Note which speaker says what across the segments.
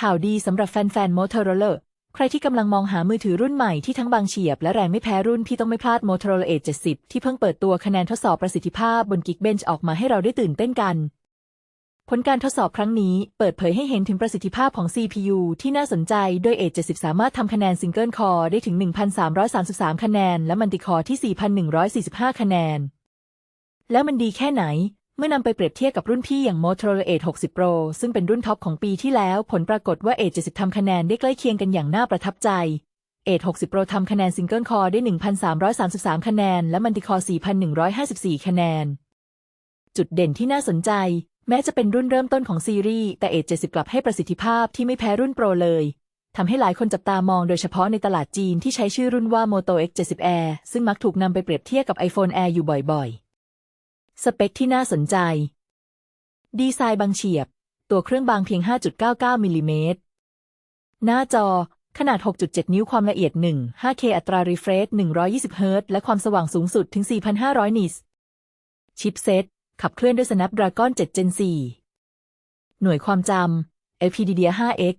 Speaker 1: ข่าวดีสำหรับแฟนๆ Motorola ใครที่กำลังมองหามือถือรุ่นใหม่ที่ทั้งบางเฉียบและแรงไม่แพ้รุ่นพี่ต้องไม่พลาด Motorola Edge 70 ที่เพิ่งเปิดตัวคะแนนทดสอบประสิทธิภาพบน Geekbench ออกมาให้เราได้ตื่นเต้นกัน ผลการทดสอบครั้งนี้เปิดเผยให้เห็นถึงประสิทธิภาพของ CPU ที่น่าสนใจ โดย Edge 70 สามารถทำคะแนน Single Core ได้ถึง 1,333 คะแนน และ Multi Core ที่ 4,145 คะแนน แล้วมันดีแค่ไหน เมื่อนำไปเปรียบเทียบกับรุ่นพี่อย่าง Motorola Edge 60 Pro ซึ่งเป็นรุ่นท็อปของปีที่แล้ว ผลปรากฏว่า Edge 70ทำคะแนนได้ใกล้เคียงกันอย่างน่าประทับใจ Edge 60 Pro ทำคะแนน Single Core ได้ 1,333 คะแนน และ Multi Core 4,154 คะแนน จุดเด่นที่น่าสนใจ แม้จะเป็นรุ่นเริ่มต้นของซีรีส์ แต่ Edge 70 กลับให้ประสิทธิภาพที่ไม่แพ้รุ่นโปรเลยทำให้หลายคนจับตามองโดยเฉพาะในตลาดจีนที่ใช้ชื่อรุ่นว่า Moto X70 Air ซึ่งมักถูกนำไปเปรียบเทียบกับ iPhone Air อยู่บ่อยๆ สเปคที่น่าสนใจ ดีไซน์บางเฉียบ ตัวเครื่องบางเพียง 5.99 มิลลิเมตร หน้าจอขนาด 6.7 นิ้วความละเอียด 1 5K อัตรา refresh 120เฮิรตซ์และความสว่างสูงสุดถึง 4,500 นิตส์ชิปเซตขับเคลื่อนด้วย Snapdragon 7 Gen 4 หน่วยความจำ LPDDR5X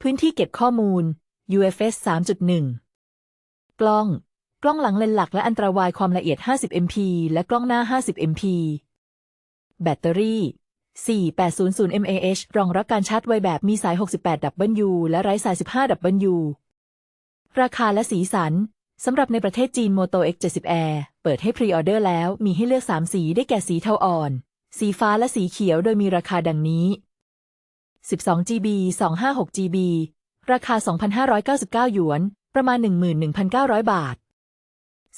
Speaker 1: พื้นที่เก็บข้อมูล UFS 3.1 กล้อง กล้องหลังเลนหลักและอันตราวายความละเอียด 50 MP และกล้องหน้า 50 MP แบตเตอรี่ 4800 mAh รองรับการชาร์จไวแบบมีสาย 68W และไร้สาย 15W ราคาและสีสัน สำหรับในประเทศจีน Moto X70 Air เปิดให้พรีออเดอร์แล้วมีให้เลือก 3 สีได้แก่สีเทาอ่อน สีฟ้าและสีเขียวโดยมีราคาดังนี้ 12GB 256GB ราคา 2,599 หยวน ประมาณ 11,900 บาท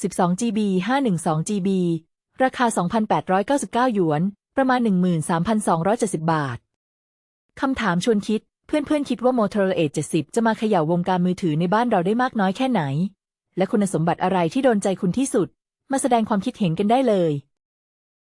Speaker 1: 12GB 512GB ราคา 2,899 หยวน ประมาณ 13,270 บาท คำถามชวนคิด เพื่อนๆ คิดว่า Motorola Edge 70 จะมาเขย่าวงการมือถือในบ้านเราได้มากน้อยแค่ไหน และคุณสมบัติอะไรที่โดนใจคุณที่สุด มาแสดงความคิดเห็นกันได้เลย